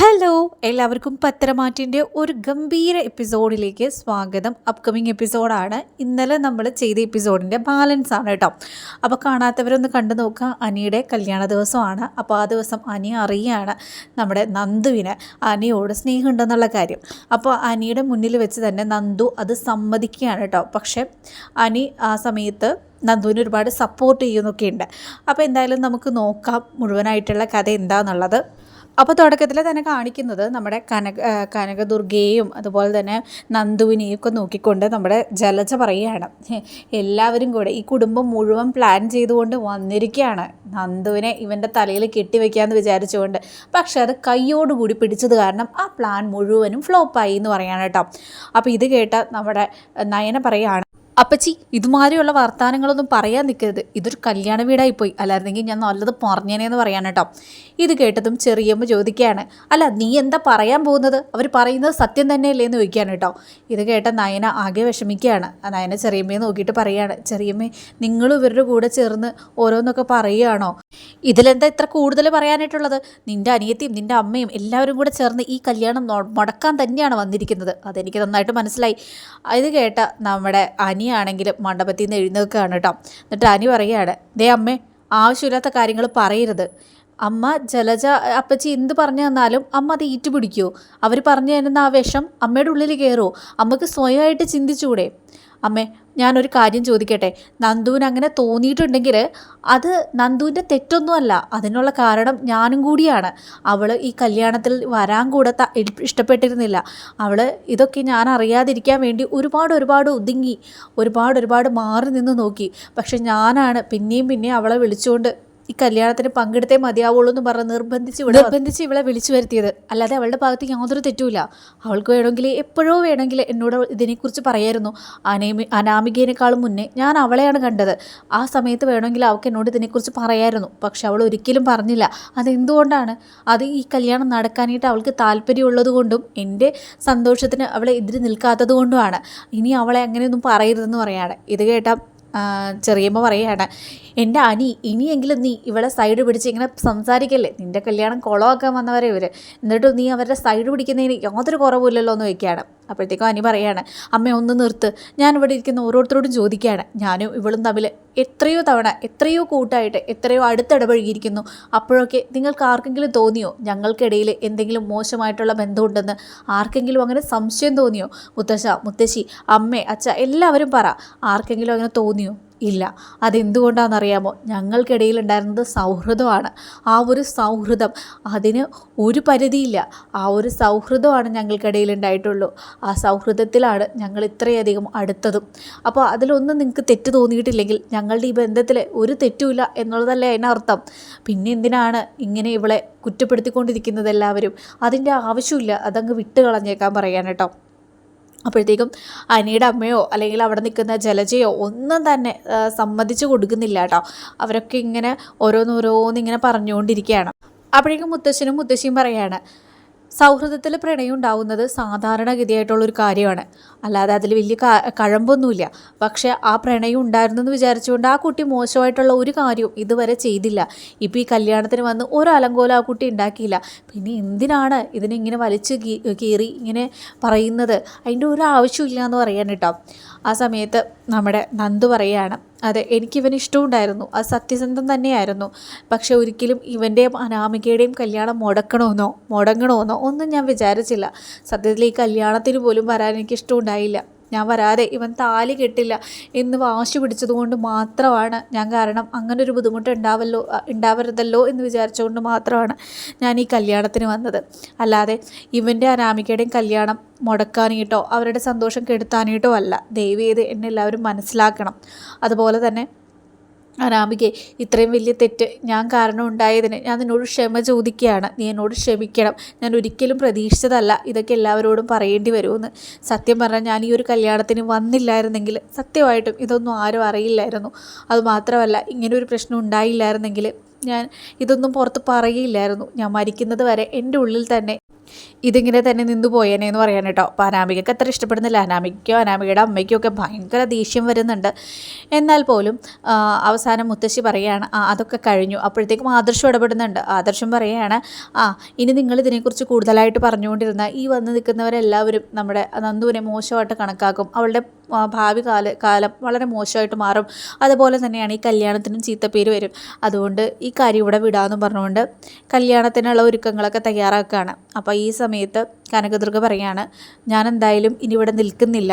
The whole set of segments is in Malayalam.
ഹലോ എല്ലാവർക്കും പത്രമാറ്റിന്റെ ഒരു ഗംഭീര എപ്പിസോഡിലേക്ക് സ്വാഗതം. അപ്കമിങ് എപ്പിസോഡാണ് ഇന്നലെ നമ്മൾ ചെയ്ത എപ്പിസോഡിന്റെ ബാലൻസ് ആണ് കേട്ടോ. അപ്പോൾ കാണാത്തവരൊന്ന് കണ്ടു നോക്കുക. അനിയുടെ കല്യാണ ദിവസമാണ്. അപ്പോൾ ആ ദിവസം അനി അറിയാണ് നമ്മുടെ നന്ദുവിന് അനിയോട് സ്നേഹമുണ്ടെന്നുള്ള കാര്യം. അപ്പോൾ അനിയുടെ മുന്നിൽ വെച്ച് തന്നെ നന്ദു അത് സമ്മതിക്കുകയാണ് കേട്ടോ. പക്ഷേ അനി ആ സമയത്ത് നന്ദുവിന് ഒരുപാട് സപ്പോർട്ട് ചെയ്യുന്നൊക്കെ ഉണ്ട് അപ്പോൾ എന്തായാലും നമുക്ക് നോക്കാം മുഴുവനായിട്ടുള്ള കഥ എന്താണെന്നുള്ളത് അപ്പോൾ തുടക്കത്തിൽ തന്നെ കാണിക്കുന്നത് നമ്മുടെ കനക കനകദുർഗയെയും അതുപോലെ തന്നെ നന്ദുവിനെയും ഒക്കെ നോക്കിക്കൊണ്ട് നമ്മുടെ ജലജ പറയുകയാണ്. എല്ലാവരും കൂടെ ഈ കുടുംബം മുഴുവൻ പ്ലാൻ ചെയ്തുകൊണ്ട് വന്നിരിക്കുകയാണ്. നന്ദുവിനെ ഇവന്റെ തലയിൽ കെട്ടിവെക്കാമെന്ന് വിചാരിച്ചുകൊണ്ട്. പക്ഷേ അത് കൈയോടുകൂടി പിടിച്ചത് കാരണം ആ പ്ലാൻ മുഴുവനും ഫ്ലോപ്പായി എന്ന് പറയാണ് അപ്പോൾ ഇത് കേട്ട നമ്മുടെ നയന പറയുകയാണ്. അപ്പച്ചി ഇതുമാതിരിയുള്ള വർത്തമാനങ്ങളൊന്നും പറയാൻ നിൽക്കരുത് ഇതൊരു കല്യാണ വീടായി പോയി അല്ലായിരുന്നെങ്കിൽ ഞാൻ നല്ലത് പറഞ്ഞേനേന്ന് പറയാൻ കേട്ടോ ഇത് കേട്ടതും ചെറിയമ്മ ചോദിക്കുകയാണ്. അല്ല നീ എന്താ പറയാൻ പോകുന്നത്? അവർ പറയുന്നത് സത്യം തന്നെയല്ലേ എന്ന് ചോദിക്കുകയാണ് കേട്ടോ ഇത് കേട്ട നയന ആകെ വിഷമിക്കുകയാണ്. നയന ചെറിയമ്മയെ നോക്കിയിട്ട് പറയുകയാണ്. ചെറിയമ്മേ നിങ്ങൾ ഇവരുടെ കൂടെ ചേർന്ന് ഓരോന്നൊക്കെ പറയുകയാണോ? ഇതിലെന്താ ഇത്ര കൂടുതൽ പറയാനായിട്ടുള്ളത്? നിന്റെ അനിയത്തിയും നിന്റെ അമ്മയും എല്ലാവരും കൂടെ ചേർന്ന് ഈ കല്യാണം മുടക്കാൻ തന്നെയാണ് വന്നിരിക്കുന്നത്. അതെനിക്ക് നന്നായിട്ട് മനസ്സിലായി. ഇത് കേട്ട നമ്മുടെ അനിയാണെങ്കിലും മണ്ഡപത്തിൽ നിന്ന് എഴുന്നേൽക്കുകയാണ് കേട്ടോ. എന്നിട്ട് അനി പറയുകയാണ് ദേ അമ്മേ ആവശ്യമില്ലാത്ത കാര്യങ്ങൾ പറയരുത്. അമ്മ ജലജ അപ്പച്ചി എന്ത് പറഞ്ഞു തന്നാലും അമ്മ അത് ഈറ്റുപിടിക്കുമോ അവർ പറഞ്ഞു തരുന്ന ആ വിഷം അമ്മയുടെ ഉള്ളിൽ കയറുമോ അമ്മയ്ക്ക് സ്വയമായിട്ട് ചിന്തിച്ചൂടെ. അമ്മേ ഞാനൊരു കാര്യം ചോദിക്കട്ടെ? നന്ദുവിന് അങ്ങനെ തോന്നിയിട്ടുണ്ടെങ്കിൽ അത് നന്ദുവിന്റെ തെറ്റൊന്നുമല്ല. അതിനുള്ള കാരണം ഞാനും കൂടിയാണ്. അവൾ ഈ കല്യാണത്തിൽ വരാൻ കൂടെ ഇഷ്ടപ്പെട്ടിരുന്നില്ല. അവൾ ഇതൊക്കെ ഞാൻ അറിയാതിരിക്കാൻ വേണ്ടി ഒരുപാട് ഒരുപാട് ഒതുങ്ങി ഒരുപാട് ഒരുപാട് മാറി നിന്ന് നോക്കി. പക്ഷെ ഞാനാണ് പിന്നെയും പിന്നെയും അവളെ വിളിച്ചുകൊണ്ട് ഈ കല്യാണത്തിന് പങ്കെടുത്തേ മതിയാവുള്ളൂ എന്ന് പറഞ്ഞ് നിർബന്ധിച്ച് ഇവിടെ നിർബന്ധിച്ച് ഇവളെ വിളിച്ചു വരുത്തിയത്. അല്ലാതെ അവളുടെ ഭാഗത്ത് യാതൊരു തെറ്റുമില്ല. അവൾക്ക് വേണമെങ്കിൽ എപ്പോഴോ വേണമെങ്കിൽ എന്നോട് ഇതിനെക്കുറിച്ച് പറയായിരുന്നു. അനേമി അനാമികേനേക്കാളും മുന്നേ ഞാൻ അവളെയാണ് കണ്ടത്. ആ സമയത്ത് വേണമെങ്കിൽ അവൾക്ക് എന്നോട് ഇതിനെക്കുറിച്ച് പറയായിരുന്നു. പക്ഷെ അവൾ ഒരിക്കലും പറഞ്ഞില്ല. അതെന്തുകൊണ്ടാണ്? അത് ഈ കല്യാണം നടക്കാനായിട്ട് അവൾക്ക് താല്പര്യമുള്ളത് കൊണ്ടും എന്റെ സന്തോഷത്തിന് അവളെ എതിര് നിൽക്കാത്തത് കൊണ്ടുമാണ്. ഇനി അവളെ അങ്ങനെയൊന്നും പറയരുതെന്ന് പറയാണ്. ഇത് കേട്ടാൽ ചെറിയമ്മ പറയുകയാണ് എന്റെ അനി ഇനിയെങ്കിലും നീ ഇവളെ സൈഡ് പിടിച്ച് ഇങ്ങനെ സംസാരിക്കല്ലേ? നിന്റെ കല്യാണം കുളമാക്കാൻ വന്നവരെ ഇവർ എന്നിട്ടും നീ അവരുടെ സൈഡ് പിടിക്കുന്നതിന് യാതൊരു കുറവുമില്ലല്ലോ എന്ന് ചോദിക്കുകയാണ്. അപ്പോഴത്തേക്കും അനി പറയാണ് അമ്മ ഒന്ന് നിർത്ത്. ഞാൻ ഇവിടെ ഇരിക്കുന്ന ഓരോരുത്തരോടും ചോദിക്കുകയാണ്. ഞാനും ഇവളും തമ്മിൽ എത്രയോ തവണ എത്രയോ കൂട്ടായിട്ട് എത്രയോ അടുത്തിടപഴകിയിരിക്കുന്നു. അപ്പോഴൊക്കെ നിങ്ങൾക്ക് ആർക്കെങ്കിലും തോന്നിയോ? ഞങ്ങൾക്കിടയിൽ എന്തെങ്കിലും മോശമായിട്ടുള്ള ബന്ധമുണ്ടെന്ന് ആർക്കെങ്കിലും അങ്ങനെ സംശയം തോന്നിയോ? മുത്തശ്ശ മുത്തശ്ശി അമ്മേ അച്ഛ എല്ലാവരും പറ. ആർക്കെങ്കിലും അങ്ങനെ തോന്നിയോ? ഇല്ല. അതെന്തുകൊണ്ടാണെന്നറിയാമോ? ഞങ്ങൾക്കിടയിൽ ഉണ്ടായിരുന്നത് സൗഹൃദമാണ്. ആ ഒരു സൗഹൃദം. അതിന് ഒരു പരിധിയില്ല. ആ ഒരു സൗഹൃദമാണ് ഞങ്ങൾക്കിടയിൽ ഉണ്ടായിട്ടുള്ളൂ ആ സൗഹൃദത്തിലാണ് ഞങ്ങൾ ഇത്രയധികം അടുത്തതും. അപ്പോൾ അതിലൊന്നും നിങ്ങൾക്ക് തെറ്റ് തോന്നിയിട്ടില്ലെങ്കിൽ ഞങ്ങളുടെ ഈ ബന്ധത്തിൽ ഒരു തെറ്റുമില്ല എന്നുള്ളതല്ലേ അതിനർത്ഥം. പിന്നെ എന്തിനാണ് ഇങ്ങനെ ഇവളെ കുറ്റപ്പെടുത്തിക്കൊണ്ടിരിക്കുന്നത് എല്ലാവരും? അതിന്റെ ആവശ്യമില്ല. അതങ്ങ് വിട്ട് കളഞ്ഞേക്കാൻ പറയാൻ കേട്ടോ. അപ്പോഴത്തേക്കും അനിയുടെ അമ്മയോ അല്ലെങ്കിൽ അവിടെ നിൽക്കുന്ന ജലജയോ ഒന്നും തന്നെ സമ്മതിച്ചു കൊടുക്കുന്നില്ല കേട്ടോ. അവരൊക്കെ ഇങ്ങനെ ഓരോന്നോരോന്നിങ്ങനെ പറഞ്ഞുകൊണ്ടിരിക്കുകയാണ്. അപ്പോഴേക്കും മുത്തശ്ശനും മുത്തശ്ശിയും പറയാണ് സൗഹൃദത്തിൽ പ്രണയം ഉണ്ടാവുന്നത് സാധാരണഗതിയായിട്ടുള്ളൊരു കാര്യമാണ്. അല്ലാതെ അതിൽ വലിയ കഴമ്പൊന്നുമില്ല. പക്ഷേ ആ പ്രണയം ഉണ്ടായിരുന്നെന്ന് വിചാരിച്ചുകൊണ്ട് ആ കുട്ടി മോശമായിട്ടുള്ള ഒരു കാര്യവും ഇതുവരെ ചെയ്തില്ല. ഇപ്പോൾ ഈ കല്യാണത്തിന് വന്ന് ഒരു അലങ്കോലം ആ കുട്ടി ഉണ്ടാക്കിയില്ല. പിന്നെ എന്തിനാണ് ഇതിനിങ്ങനെ വലിച്ച് വലിച്ചു കീറി ഇങ്ങനെ പറയുന്നത്? അതിന്റെ ഒരു ആവശ്യമില്ല എന്ന് പറയാൻ കേട്ടോ. ആ സമയത്ത് നമ്മുടെ നന്ദു പറയുകയാണ് അതെ എനിക്ക് ഇവന് ഇഷ്ടമുണ്ടായിരുന്നു. അത് സത്യസന്ധം തന്നെയായിരുന്നു. പക്ഷെ ഒരിക്കലും ഇവന്റെയും അനാമികയുടെയും കല്യാണം മുടക്കണമെന്നോ മുടങ്ങണമെന്നോ ഒന്നും ഞാൻ വിചാരിച്ചില്ല. സത്യത്തിൽ ഈ കല്യാണത്തിന് പോലും വരാൻ എനിക്ക് ഇഷ്ടമുണ്ടായില്ല. ഞാൻ വരാതെ ഇവൻ താലി കെട്ടില്ല എന്ന് വാശി പിടിച്ചതുകൊണ്ട് മാത്രമാണ് ഞാൻ കാരണം അങ്ങനെ ഒരു ബുദ്ധിമുട്ട് ഉണ്ടാവല്ലോ ഉണ്ടാവരുതല്ലോ എന്ന് വിചാരിച്ചുകൊണ്ട് മാത്രമാണ് ഞാൻ ഈ കല്യാണത്തിന് വന്നത്. അല്ലാതെ ഇവന്റെ അനാമികയുടെയും കല്യാണം മുടക്കാനായിട്ടോ അവരുടെ സന്തോഷം കെടുത്താനായിട്ടോ അല്ല. ദയവ് ചെയ്ത് എന്നെ എല്ലാവരും മനസ്സിലാക്കണം. അതുപോലെ തന്നെ അനാമികെ ഇത്രയും വലിയ തെറ്റ് ഞാൻ കാരണം ഉണ്ടായതിന് ഞാൻ നിന്നോട് ക്ഷമ ചോദിക്കുകയാണ്. നീ എന്നോട് ക്ഷമിക്കണം. ഞാൻ ഒരിക്കലും പ്രതീക്ഷിച്ചതല്ല ഇതൊക്കെ എല്ലാവരോടും പറയേണ്ടി വരുമെന്ന്. സത്യം പറഞ്ഞാൽ ഞാൻ ഈ ഒരു കല്യാണത്തിന് വന്നില്ലായിരുന്നെങ്കിൽ സത്യമായിട്ടും ഇതൊന്നും ആരും അറിയില്ലായിരുന്നു. അതുമാത്രമല്ല ഇങ്ങനെ ഒരു പ്രശ്നം ഉണ്ടായില്ലായിരുന്നെങ്കിൽ ഞാൻ ഇതൊന്നും പുറത്ത് പറയില്ലായിരുന്നു. ഞാൻ മരിക്കുന്നത് വരെ എന്റെ ഉള്ളിൽ തന്നെ ഇതിങ്ങനെ തന്നെ നിന്ന് പോയേനെ എന്ന് പറയാൻ കേട്ടോ. അപ്പോൾ അനാമികയ്ക്ക് അത്ര ഇഷ്ടപ്പെടുന്നില്ല. അനാമികയ്ക്കോ അനാമികയുടെ അമ്മയ്ക്കോ ഒക്കെ ഭയങ്കര ദേഷ്യം വരുന്നുണ്ട്. എന്നാൽ പോലും അവസാനം മുത്തശ്ശി പറയുകയാണ് ആ അതൊക്കെ കഴിഞ്ഞു. അപ്പോഴത്തേക്കും ആദർശം ഇടപെടുന്നുണ്ട്. ആദർശം പറയുകയാണ് ആ ഇനി നിങ്ങൾ ഇതിനെക്കുറിച്ച് കൂടുതലായിട്ട് പറഞ്ഞുകൊണ്ടിരുന്ന ഈ വന്ന് നിൽക്കുന്നവരെല്ലാവരും നമ്മുടെ നന്ദുവിനെ മോശമായിട്ട് കണക്കാക്കും. അവളുടെ ഭാവി കാല കാലം വളരെ മോശമായിട്ട് മാറും. അതുപോലെ തന്നെയാണ് ഈ കല്യാണത്തിനും ചീത്തപ്പേര് വരും. അതുകൊണ്ട് ഈ കാര്യം ഇവിടെ വിടാമെന്ന് പറഞ്ഞുകൊണ്ട് കല്യാണത്തിനുള്ള ഒരുക്കങ്ങളൊക്കെ തയ്യാറാക്കുകയാണ്. അപ്പോൾ ഈ സമയത്ത് കനകദുർഗ പറയാണ് ഞാൻ എന്തായാലും ഇനി ഇവിടെ നിൽക്കുന്നില്ല.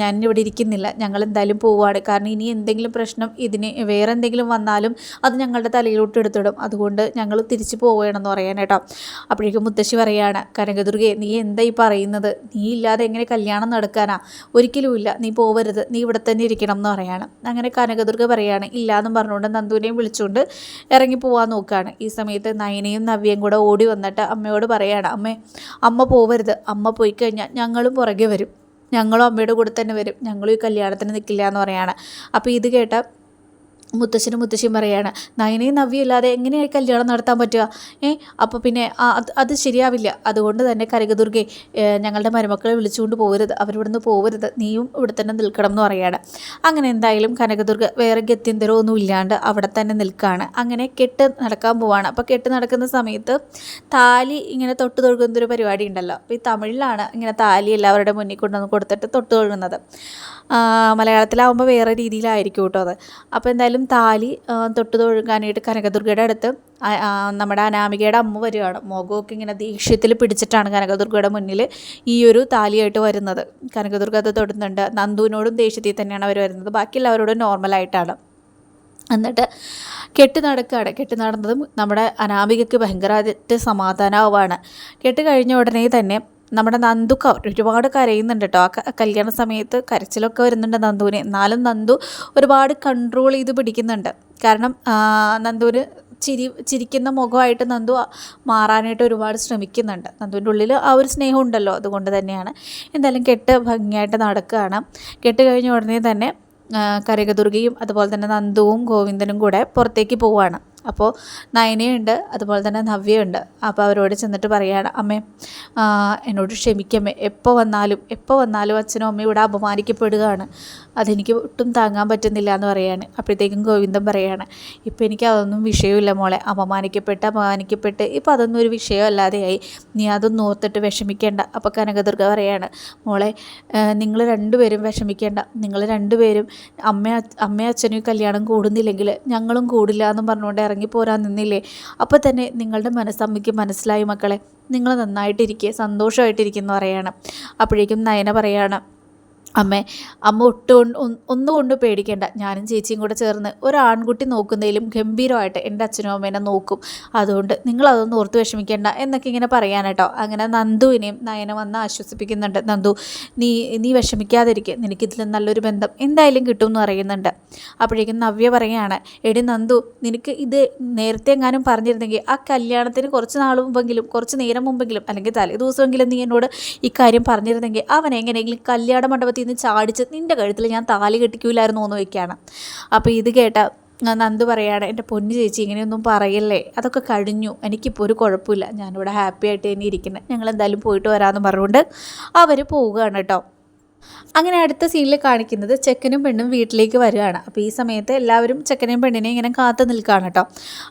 ഞാൻ ഇവിടെ ഇരിക്കുന്നില്ല. ഞങ്ങൾ എന്തായാലും പോവുകയാണ്. കാരണം ഇനി എന്തെങ്കിലും പ്രശ്നം ഇതിന് വേറെ എന്തെങ്കിലും വന്നാലും അത് ഞങ്ങളുടെ തലയിലോട്ട് എടുത്തിടും. അതുകൊണ്ട് ഞങ്ങൾ തിരിച്ചു പോവുകയാണെന്ന് പറയാൻ കേട്ടോ. അപ്പോഴേക്കും മുത്തശ്ശി പറയാണ് കനകദുർഗയെ നീ എന്താ ഈ പറയുന്നത്? നീ ഇല്ലാതെ എങ്ങനെ കല്യാണം നടക്കാനാ? ഒരിക്കലുമില്ല നീ പോവരുത്. നീ ഇവിടെ തന്നെ ഇരിക്കണം എന്ന് പറയാണ്. അങ്ങനെ കനകദുർഗ പറയാണ് ഇല്ല എന്നും പറഞ്ഞുകൊണ്ട് നന്ദുവിനെയും വിളിച്ചുകൊണ്ട് ഇറങ്ങി പോവാൻ നോക്കുകയാണ് ഈ സമയത്ത് നയനയും നവ്യയും കൂടെ ഓടി വന്നിട്ട് അമ്മയോട് പറയാണ് അമ്മേ അമ്മ പോവരുത്. അമ്മ പോയി കഴിഞ്ഞാൽ ഞങ്ങളും പുറകെ വരും. ഞങ്ങളും അമ്മയുടെ കൂടെ തന്നെ വരും. ഞങ്ങളും ഈ കല്യാണത്തിന് നിൽക്കില്ല എന്ന് പറയാണ്. അപ്പോൾ ഇത് കേട്ട മുത്തശ്ശനും മുത്തശ്ശിയും പറയാണ് നയനയും നവ്യം ഇല്ലാതെ എങ്ങനെയായി കല്യാണം നടത്താൻ പറ്റുക? ഏ അപ്പോൾ പിന്നെ അത് അത് ശരിയാവില്ല. അതുകൊണ്ട് തന്നെ കരകദുർഗെ ഞങ്ങളുടെ മരുമക്കളെ വിളിച്ചുകൊണ്ട് പോകരുത് അവരിവിടുന്ന് പോകരുത് നീയും ഇവിടെ തന്നെ നിൽക്കണം എന്ന് പറയാണ്. അങ്ങനെ എന്തായാലും കനകദുർഗ വേറെ ഗത്യന്തരമൊന്നും ഇല്ലാണ്ട് അവിടെ തന്നെ നിൽക്കുകയാണ് അങ്ങനെ കെട്ട് നടക്കാൻ പോവാണ്. അപ്പോൾ കെട്ട് നടക്കുന്ന സമയത്ത് താലി ഇങ്ങനെ തൊട്ട് തൊഴുകുന്നൊരു പരിപാടി ഉണ്ടല്ലോ. അപ്പോൾ ഈ തമിഴിലാണ് ഇങ്ങനെ താലി എല്ലാവരുടെ മുന്നിൽ കൊണ്ടുവന്ന് കൊടുത്തിട്ട് തൊട്ട് തൊഴുകുന്നത്. മലയാളത്തിലാവുമ്പോൾ വേറെ രീതിയിലായിരിക്കും കേട്ടോ അത്. അപ്പോൾ എന്തായാലും താലി തൊട്ട് തൊഴുകാനായിട്ട് കനകദുർഗയുടെ അടുത്ത് നമ്മുടെ അനാമികയുടെ അമ്മ വരികയാണ്. മുഖമൊക്കെ ഇങ്ങനെ ദേഷ്യത്തിൽ പിടിച്ചിട്ടാണ് കനകദുർഗയുടെ മുന്നിൽ ഈ ഒരു താലിയായിട്ട് വരുന്നത്. കനകദുർഗ അത് തൊടുന്നുണ്ട്. നന്ദുവിനോടും ദേഷ്യത്തിൽ തന്നെയാണ് അവർ വരുന്നത്. ബാക്കി എല്ലാവരോടും നോർമലായിട്ടാണ്. എന്നിട്ട് കെട്ട് നടക്കുകയാണ് കെട്ട് നടന്നതും നമ്മുടെ അനാമികയ്ക്ക് ഭയങ്കരമായിട്ട് സമാധാനമാവാണ് കെട്ട് കഴിഞ്ഞ ഉടനെ തന്നെ നമ്മുടെ നന്ദുക്ക ഒരുപാട് കരയുന്നുണ്ട് കേട്ടോ ആ കല്യാണ സമയത്ത് കരച്ചിലൊക്കെ വരുന്നുണ്ട് നന്ദുവിന്. എന്നാലും നന്ദു ഒരുപാട് കൺട്രോൾ ചെയ്ത് പിടിക്കുന്നുണ്ട്. കാരണം നന്ദുവിന് ചിരി ചിരിക്കുന്ന മുഖമായിട്ട് നന്ദു മാറാനായിട്ട് ഒരുപാട് ശ്രമിക്കുന്നുണ്ട്. നന്ദുവിന്റെ ഉള്ളിൽ ആ ഒരു സ്നേഹം ഉണ്ടല്ലോ അതുകൊണ്ട് തന്നെയാണ്. എന്തായാലും കെട്ട് ഭംഗിയായിട്ട് നടക്കുകയാണ്. കെട്ട് കഴിഞ്ഞ ഉടനെ തന്നെ കരകദുർഗയും അതുപോലെ തന്നെ നന്ദുവും ഗോവിന്ദനും കൂടെ പുറത്തേക്ക് പോവാണ്. അപ്പോൾ നയനയുണ്ട് അതുപോലെ തന്നെ നവ്യയുണ്ട്. അപ്പോൾ അവരോട് ചെന്നിട്ട് പറയുകയാണ് അമ്മേ എന്നോട് ക്ഷമിക്കമ്മേ എപ്പോൾ വന്നാലും എപ്പോൾ വന്നാലും അച്ഛനും അമ്മയും ഇവിടെ അപമാനിക്കപ്പെടുകയാണ്. അതെനിക്ക് ഒട്ടും താങ്ങാൻ പറ്റുന്നില്ല എന്ന് പറയാണ് അപ്പോഴത്തേക്കും ഗോവിന്ദൻ പറയാണ് ഇപ്പോൾ എനിക്ക് അതൊന്നും വിഷയമില്ല മോളെ അപമാനിക്കപ്പെട്ട് അപമാനിക്കപ്പെട്ട് ഇപ്പോൾ അതൊന്നും ഒരു വിഷയമല്ലാതെയായി. നീ അതൊന്നും ഓർത്തിട്ട് വിഷമിക്കേണ്ട. അപ്പോൾ കനകദുർഗ പറയാണ് മോളെ നിങ്ങൾ രണ്ടുപേരും വിഷമിക്കേണ്ട. നിങ്ങൾ രണ്ടുപേരും അമ്മ അമ്മയും അച്ഛനും കല്യാണം കൂടുന്നില്ലെങ്കിൽ ഞങ്ങളും കൂടില്ല എന്നും പറഞ്ഞുകൊണ്ട് ഇറങ്ങിപ്പോരാൻ നിന്നില്ലേ? അപ്പോൾ തന്നെ നിങ്ങളുടെ മനസ്സമ്മയ്ക്ക് മനസ്സിലായി മക്കളെ. നിങ്ങൾ നന്നായിട്ടിരിക്കുക സന്തോഷമായിട്ടിരിക്കുന്നു പറയാണ്. അപ്പോഴേക്കും നയന പറയാണ് അമ്മേ അമ്മ ഒട്ടും കൊണ്ട് ഒന്ന് ഒന്നുകൊണ്ട് പേടിക്കേണ്ട. ഞാനും ചേച്ചിയും കൂടെ ചേർന്ന് ഒരു ആൺകുട്ടി നോക്കുന്നതിലും ഗംഭീരമായിട്ട് എന്റെ അച്ഛനും അമ്മേനെ നോക്കും. അതുകൊണ്ട് നിങ്ങളതൊന്നും ഓർത്ത് വിഷമിക്കേണ്ട എന്നൊക്കെ ഇങ്ങനെ പറയാൻ കേട്ടോ അങ്ങനെ നന്ദുവിനെയും നയന വന്ന് ആശ്വസിപ്പിക്കുന്നുണ്ട്. നന്ദു നീ നീ വിഷമിക്കാതിരിക്കുക നിനക്കിതിൽ നല്ലൊരു ബന്ധം എന്തായാലും കിട്ടുമെന്ന് പറയുന്നുണ്ട്. അപ്പോഴേക്കും നവ്യ പറയുകയാണ് എടി നന്ദു നിനക്ക് ഇത് നേരത്തെ എങ്ങാനും പറഞ്ഞിരുന്നെങ്കിൽ ആ കല്യാണത്തിന് കുറച്ച് നാൾ മുമ്പെങ്കിലും കുറച്ച് നേരം മുമ്പെങ്കിലും അല്ലെങ്കിൽ തലേ ദിവസമെങ്കിലും നീ എന്നോട് ഇക്കാര്യം കാര്യം പറഞ്ഞിരുന്നെങ്കിൽ അവൻ എങ്ങനെയെങ്കിലും കല്യാണ മണ്ഡപത്തിൽ നിന്ന് ചാടിച്ച് നിന്റെ കഴുത്തിൽ ഞാൻ താലി കെട്ടിക്കൂലായിരുന്നു എന്ന് വയ്ക്കുകയാണ് അപ്പോൾ ഇത് കേട്ട നന്ദു പറയാണ് എന്റെ പൊന്നു ചേച്ചി ഇങ്ങനെയൊന്നും പറയല്ലേ? അതൊക്കെ കഴിഞ്ഞു. എനിക്കിപ്പോൾ ഒരു കുഴപ്പമില്ല. ഞാനിവിടെ ഹാപ്പി ആയിട്ട് തന്നെ ഇരിക്കുന്നത് ഞങ്ങൾ എന്തായാലും പോയിട്ട് വരാമെന്ന് പറഞ്ഞുകൊണ്ട് അവർ പോവുകയാണ് കേട്ടോ. അങ്ങനെ അടുത്ത സീനിൽ കാണിക്കുന്നത് ചെക്കനും പെണ്ണും വീട്ടിലേക്ക് വരികയാണ്. അപ്പോൾ ഈ സമയത്ത് എല്ലാവരും ചെക്കനെയും പെണ്ണിനെയും ഇങ്ങനെ കാത്തു നിൽക്കുകയാണ് കേട്ടോ.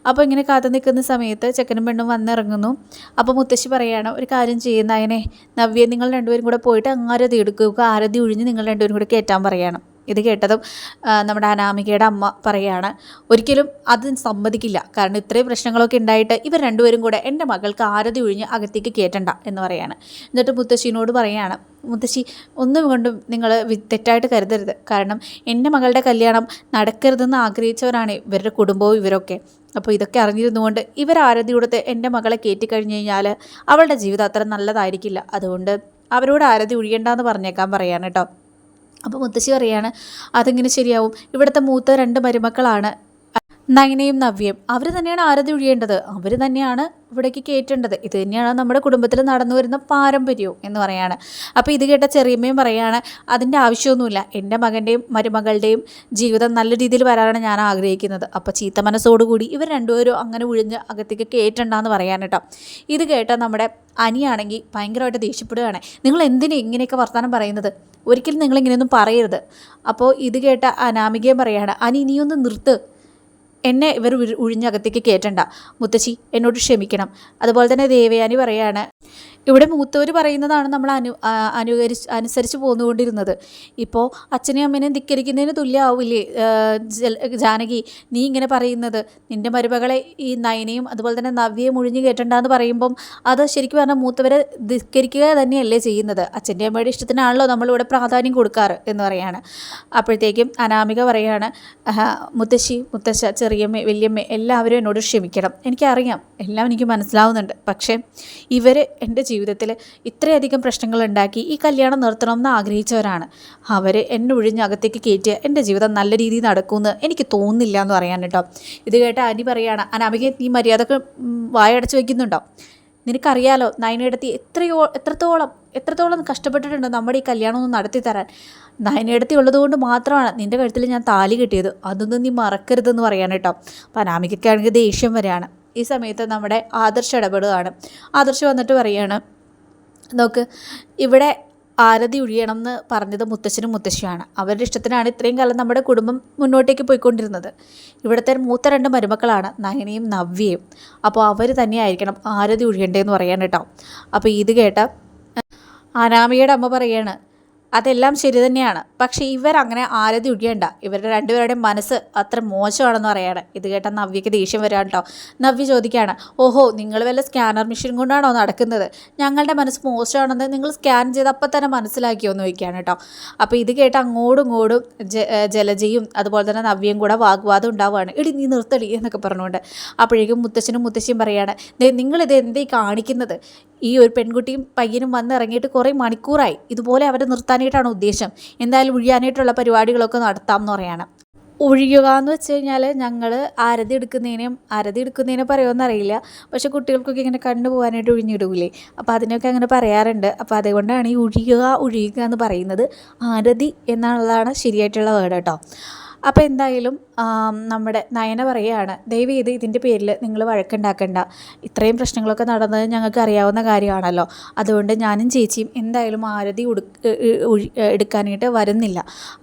അപ്പോൾ ഇങ്ങനെ കാത്തു നിൽക്കുന്ന സമയത്ത് ചെക്കനും പെണ്ണും വന്നിറങ്ങുന്നു. അപ്പോൾ മുത്തശ്ശി പറയുകയാണ് ഒരു കാര്യം ചെയ്യുന്ന അതിനെ നവ്യ നിങ്ങൾ രണ്ടുപേരും കൂടെ പോയിട്ട് ആരതി എടുക്കുക. ആരതി ഒഴിഞ്ഞ് നിങ്ങൾ രണ്ടുപേരും കൂടെ കയറ്റാൻ പറയണം. ഇത് കേട്ടതും നമ്മുടെ അനാമികയുടെ അമ്മ പറയുകയാണ് ഒരിക്കലും അത് സമ്മതിക്കില്ല. കാരണം ഇത്രയും പ്രശ്നങ്ങളൊക്കെ ഉണ്ടായിട്ട് ഇവർ രണ്ടുപേരും കൂടെ എന്റെ മകൾക്ക് ആരതി ഒഴിഞ്ഞ് അകത്തേക്ക് കയറ്റണ്ട എന്ന് പറയാണ്. എന്നിട്ട് മുത്തശ്ശിനോട് പറയുകയാണ് മുത്തശ്ശി ഒന്നും കൊണ്ടും നിങ്ങൾ തെറ്റായിട്ട് കരുതരുത്. കാരണം എന്റെ മകളുടെ കല്യാണം നടക്കരുതെന്ന് ആഗ്രഹിച്ചവരാണ് ഇവരുടെ കുടുംബവും ഇവരൊക്കെ. അപ്പോൾ ഇതൊക്കെ അറിഞ്ഞിരുന്നുകൊണ്ട് ഇവർ ആരതി കൊടുത്ത് എന്റെ മകളെ കയറ്റി കഴിഞ്ഞ് കഴിഞ്ഞാൽ അവളുടെ ജീവിതം അത്ര നല്ലതായിരിക്കില്ല. അതുകൊണ്ട് അവരോട് ആരതി ഒഴിയണ്ടെന്ന് പറഞ്ഞേക്കാൻ പറയാണ് കേട്ടോ. അപ്പോൾ മുത്തശ്ശി പറയാണ് അതെങ്ങനെ ശരിയാവും. ഇവിടുത്തെ മൂത്ത രണ്ട് മരുമക്കളാണ്. നയനയും നവ്യയും. അവർ തന്നെയാണ് ആരതി ഒഴിയേണ്ടത്. അവർ തന്നെയാണ് ഇവിടേക്ക് കയറ്റേണ്ടത് ഇത് തന്നെയാണ് നമ്മുടെ കുടുംബത്തിൽ നടന്നു വരുന്ന പാരമ്പര്യവും എന്ന് പറയാണ്. അപ്പോൾ ഇത് കേട്ട ചെറിയമ്മയും പറയാണ് അതിന്റെ ആവശ്യമൊന്നുമില്ല. എന്റെ മകന്റെയും മരുമകളുടെയും ജീവിതം നല്ല രീതിയിൽ വരാനാണ് ഞാൻ ആഗ്രഹിക്കുന്നത്. അപ്പോൾ ചീത്ത മനസ്സോടുകൂടി ഇവർ രണ്ടുപേരും അങ്ങനെ ഒഴിഞ്ഞ് അകത്തേക്ക് കയറ്റണ്ടെന്ന് പറയാൻ കേട്ടോ. ഇത് കേട്ട നമ്മുടെ അനിയാണെങ്കിൽ ഭയങ്കരമായിട്ട് ദേഷ്യപ്പെടുകയാണ്. നിങ്ങൾ എന്തിനാ ഇങ്ങനെയൊക്കെ വർത്തമാനം പറയുന്നത്? ഒരിക്കലും നിങ്ങൾ ഇങ്ങനെയൊന്നും പറയരുത്. അപ്പോൾ ഇത് കേട്ട അനാമികയും പറയാണ് അനി ഇനിയൊന്ന് നിർത്ത്. എന്നെ ഇവർ ഉഴിഞ്ഞകത്തേക്ക് കയറ്റണ്ട. മുത്തശ്ശി എന്നോട് ക്ഷമിക്കണം. അതുപോലെ തന്നെ ദേവയാനി പറയാണ് ഇവിടെ മൂത്തവർ പറയുന്നതാണ് നമ്മൾ അനു അനുകരിച്ച് അനുസരിച്ച് പോന്നുകൊണ്ടിരുന്നത്. ഇപ്പോൾ അച്ഛനെയും അമ്മേനെയും ധിക്കരിക്കുന്നതിന് തുല്യമാവില്ലേ ജാനകി നീ ഇങ്ങനെ പറയുന്നത്. നിന്റെ മരുമകളെ ഈ നയനയും അതുപോലെ തന്നെ നവ്യയും മുഴിഞ്ഞു കേട്ടണ്ടെന്ന് പറയുമ്പം അത് ശരിക്കും പറഞ്ഞാൽ മൂത്തവരെ ധിക്കരിക്കുക തന്നെയല്ലേ ചെയ്യുന്നത്. അച്ഛന്റെ അമ്മയുടെ ഇഷ്ടത്തിനാണല്ലോ നമ്മളിവിടെ പ്രാധാന്യം കൊടുക്കാറ് എന്ന് പറയാണ്. അപ്പോഴത്തേക്കും അനാമിക പറയാണ് മുത്തശ്ശി മുത്തശ്ശ ചെറിയമ്മ വലിയമ്മ എല്ലാവരും എന്നോട് ക്ഷമിക്കണം. എനിക്കറിയാം എല്ലാം എനിക്ക് മനസ്സിലാവുന്നുണ്ട്. പക്ഷേ ഇവർ എന്റെ ജീവിതത്തിൽ ഇത്രയധികം പ്രശ്നങ്ങൾ ഉണ്ടാക്കി ഈ കല്യാണം നിർത്തണമെന്ന് ആഗ്രഹിച്ചവരാണ്. അവർ എന്നെ ഒഴിഞ്ഞ് അകത്തേക്ക് കയറ്റിയ എന്റെ ജീവിതം നല്ല രീതിയിൽ നടക്കുമെന്ന് എനിക്ക് തോന്നുന്നില്ല എന്ന് പറയാൻ കേട്ടോ. ഇത് കേട്ട അനി പറയാണ് അനാമിക നീ മര്യാദയ്ക്ക് വായടച്ച് വയ്ക്കുന്നുണ്ടോ? നിനക്കറിയാലോ നയനയിടത്തി എത്രയോ എത്രത്തോളം എത്രത്തോളം കഷ്ടപ്പെട്ടിട്ടുണ്ട് നമ്മുടെ ഈ കല്യാണം ഒന്ന് നടത്തി തരാൻ. നയനയിടത്തി ഉള്ളതുകൊണ്ട് മാത്രമാണ് നിന്റെ കഴുത്തിൽ ഞാൻ താലി കിട്ടിയത്. അതൊന്നും നീ മറക്കരുതെന്ന് പറയാൻ കേട്ടോ. അപ്പം അനാമികയ്ക്കാണെങ്കിൽ ദേഷ്യം വരെയാണ് ഈ സമയത്ത് നമ്മുടെ ആദർശ് ഇടപെടുകയാണ്. ആദർശ് വന്നിട്ട് പറയുകയാണ് നോക്ക് ഇവിടെ ആരതി ഒഴിയണം എന്ന് പറഞ്ഞത് മുത്തശ്ശനും മുത്തശ്ശിയാണ് അവരുടെ ഇഷ്ടത്തിനാണ് ഇത്രയും കാലം നമ്മുടെ കുടുംബം മുന്നോട്ടേക്ക് പോയിക്കൊണ്ടിരുന്നത്. ഇവിടുത്തെ മൂത്ത രണ്ട് മരുമക്കളാണ് നയനയും നവ്യയും. അപ്പോൾ അവർ തന്നെയായിരിക്കണം ആരതി ഒഴിയണ്ടേന്ന് പറയാൻ കേട്ടോ. അപ്പോൾ ഇത് കേട്ട അനാമിയുടെ അമ്മ പറയാണ് അതെല്ലാം ശരി തന്നെയാണ്. പക്ഷേ ഇവരങ്ങനെ ആരതി ഒഴിയണ്ട. ഇവരുടെ രണ്ടുപേരുടെയും മനസ്സ് അത്ര മോശമാണെന്ന് പറയാണ്. ഇത് കേട്ട നവ്യക്ക് ദേഷ്യം വരാൻ കേട്ടോ നവ്യ ചോദിക്കുകയാണ് ഓഹോ നിങ്ങൾ വല്ല സ്കാനർ മെഷീൻ കൊണ്ടാണോ നടക്കുന്നത്? ഞങ്ങളുടെ മനസ്സ് മോശമാണെന്ന് നിങ്ങൾ സ്കാൻ ചെയ്ത് അപ്പം തന്നെ മനസ്സിലാക്കിയോ? എന്ന് ചോദിക്കുകയാണ് കേട്ടോ അപ്പോൾ ഇത് കേട്ട് അങ്ങോട്ടും ഇങ്ങോട്ടും ജലജയും അതുപോലെ തന്നെ നവ്യയും കൂടെ വാഗ്വാദം ഉണ്ടാവുകയാണ്. ഇടി നീ നിർത്തടി എന്നൊക്കെ പറഞ്ഞുകൊണ്ട് അപ്പോഴേക്കും മുത്തശ്ശനും മുത്തശ്ശിയും പറയാണ് നിങ്ങളിത് എന്തേ കാണിക്കുന്നത്? ഈ ഒരു പെൺകുട്ടിയും പയ്യനും വന്നിറങ്ങിയിട്ട് കുറേ മണിക്കൂറായി. ഇതുപോലെ അവരെ നിർത്താനായിട്ടാണ് ഉദ്ദേശം. എന്തായാലും ഒഴിയാനായിട്ടുള്ള പരിപാടികളൊക്കെ നടത്താം എന്ന് പറയാണ്. ഒഴിയുക എന്ന് വെച്ച് കഴിഞ്ഞാൽ ഞങ്ങൾ ആരതി എടുക്കുന്നതിനും ആരതി എടുക്കുന്നതിനെ പറയുമെന്ന് അറിയില്ല. പക്ഷേ കുട്ടികൾക്കൊക്കെ ഇങ്ങനെ കണ്ടു പോകാനായിട്ട് ഒഴിഞ്ഞിടൂലേ. അപ്പോൾ അതിനൊക്കെ അങ്ങനെ പറയാറുണ്ട്. അപ്പോൾ അതുകൊണ്ടാണ് ഈ ഒഴിയുക ഒഴിയുക എന്ന് പറയുന്നത് ആരതി എന്നുള്ളതാണ് ശരിയായിട്ടുള്ള വേർഡ് കേട്ടോ. അപ്പോൾ എന്തായാലും നമ്മുടെ നയന പറയുകയാണ് ദയവ് ചെയ്ത് ഇതിന്റെ പേരിൽ നിങ്ങൾ വഴക്കുണ്ടാക്കണ്ട. ഇത്രയും പ്രശ്നങ്ങളൊക്കെ നടന്നത് ഞങ്ങൾക്ക് അറിയാവുന്ന കാര്യമാണല്ലോ. അതുകൊണ്ട് ഞാനും ചേച്ചിയും എന്തായാലും ആരതി എടുക്കാനായിട്ട് വരുന്നില്ല.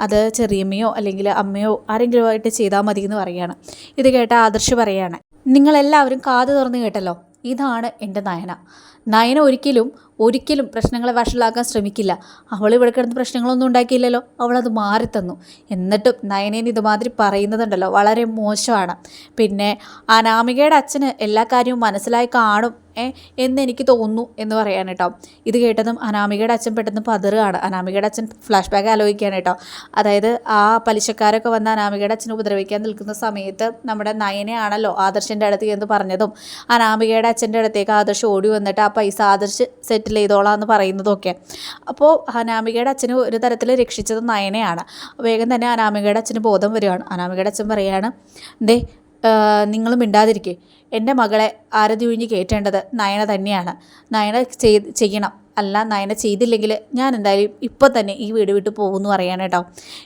അത് ചെറിയമ്മയോ അല്ലെങ്കിൽ അമ്മയോ ആരെങ്കിലും ആയിട്ട് ചെയ്താൽ മതി എന്ന് പറയുകയാണ് ഇത് കേട്ട ആദർശ് പറയുകയാണ് നിങ്ങളെല്ലാവരും കാത് തുറന്ന് കേട്ടല്ലോ. ഇതാണ് എന്റെ നയന. നയന ഒരിക്കലും ഒരിക്കലും പ്രശ്നങ്ങളെ വഷളാക്കാൻ ശ്രമിക്കില്ല. അവൾ ഇവിടെ കിടന്ന് പ്രശ്നങ്ങളൊന്നും ഉണ്ടാക്കിയില്ലല്ലോ. അവളത് മാറിത്തന്നു. എന്നിട്ടും നയനേന് ഇതുമാതിരി പറയുന്നതുണ്ടല്ലോ. വളരെ മോശമാണ്. പിന്നെ അനാമികയുടെ അച്ഛന് എല്ലാ കാര്യവും മനസ്സിലായി കാണും എന്ന് എനിക്ക് തോന്നുന്നു എന്ന് പറയാൻ കേട്ടോ. ഇത് കേട്ടതും അനാമികയുടെ അച്ഛൻ പെട്ടെന്ന് പതറുകയാണ്. അനാമികയുടെ അച്ഛൻ ഫ്ലാഷ് ബാക്ക് ആലോചിക്കുകയാണ് കേട്ടോ. അതായത് ആ പലിശക്കാരൊക്കെ വന്ന് അനാമികയുടെ അച്ഛനെ ഉപദ്രവിക്കാൻ നിൽക്കുന്ന സമയത്ത് നമ്മുടെ നയനെയാണല്ലോ ആദർശന്റെ അടുത്ത് എന്ന് പറഞ്ഞതും. അനാമികയുടെ അച്ഛന്റെ അടുത്തേക്ക് ആദർശ് ഓടി വന്നിട്ട് ആ പൈസ ആദർശ് സെറ്റിൽ ചെയ്തോളാം എന്ന് പറയുന്നതൊക്കെ. അപ്പോൾ അനാമികയുടെ അച്ഛന് ഒരു തരത്തിൽ രക്ഷിച്ചത് നയനയാണ്. വേഗം തന്നെ അനാമികയുടെ അച്ഛന് ബോധം വരികയാണ്. അനാമികയുടെ അച്ഛൻ പറയുകയാണ് ദേ നിങ്ങൾ മിണ്ടാതിരിക്കേ. എന്റെ മകളെ ആരതി ഒഴിഞ്ഞ് കയറ്റേണ്ടത് നയന തന്നെയാണ്. നയന ചെയ്യണം. അല്ല നയന ചെയ്തില്ലെങ്കിൽ ഞാൻ എന്തായാലും ഇപ്പോൾ തന്നെ ഈ വീട് വിട്ട് പോകുമെന്ന് പറയാണ് കേട്ടോ.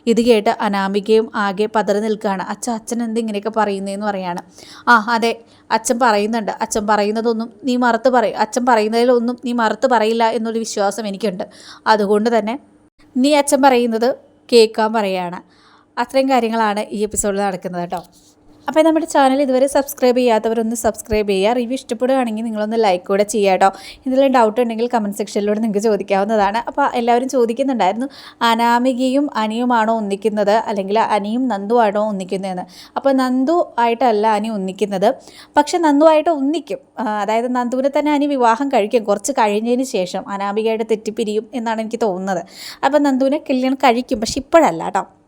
ഇത് കേട്ട് അനാമികയും ആകെ പതറി നിൽക്കുകയാണ് അച്ഛൻ അച്ഛൻ എന്തിങ്ങനെയൊക്കെ പറയുന്നതെന്ന് പറയാണ്. ആ അതെ അച്ഛൻ പറയുന്നുണ്ട്. അച്ഛൻ പറയുന്നതൊന്നും നീ മറുത്ത് പറയും. അച്ഛൻ പറയുന്നതിലൊന്നും നീ മറുത്ത് പറയില്ല എന്നൊരു വിശ്വാസം എനിക്കുണ്ട്. അതുകൊണ്ട് തന്നെ നീ അച്ഛൻ പറയുന്നത് കേൾക്കാൻ പറയുകയാണ് അത്രയും കാര്യങ്ങളാണ് ഈ എപ്പിസോഡിൽ നടക്കുന്നത് കേട്ടോ. അപ്പോൾ നമ്മുടെ ചാനൽ ഇതുവരെ സബ്സ്ക്രൈബ് ചെയ്യാത്തവരൊന്ന് സബ്സ്ക്രൈബ് ചെയ്യുക. റിവ്യൂ ഇഷ്ടപ്പെടുകയാണെങ്കിൽ നിങ്ങളൊന്ന് ലൈക്ക് കൂടെ ചെയ്യുക കേട്ടോ ഡൗട്ട് ഉണ്ടെങ്കിൽ കമന്റ് സെക്ഷനിലൂടെ നിങ്ങൾക്ക് ചോദിക്കാവുന്നതാണ്. അപ്പോൾ എല്ലാവരും ചോദിക്കുന്നുണ്ടായിരുന്നു അനാമികയും അനിയുമാണോ ഒന്നിക്കുന്നത്? അല്ലെങ്കിൽ അനിയും നന്ദുവാണോ ഒന്നിക്കുന്നതെന്ന്. അപ്പോൾ നന്ദു ആയിട്ടല്ല അനി ഒന്നിക്കുന്നത്. പക്ഷെ നന്ദുവായിട്ട് ഒന്നിക്കും. അതായത് നന്ദുവിനെ തന്നെ അനി വിവാഹം കഴിക്കും. കുറച്ച് കഴിഞ്ഞതിന് ശേഷം അനാമികയുടെ തെറ്റിപ്പിരിയും എന്നാണ് എനിക്ക് തോന്നുന്നത്. അപ്പോൾ നന്ദുവിനെ കല്യാണം കഴിക്കും. പക്ഷെ ഇപ്പോഴല്ല കേട്ടോ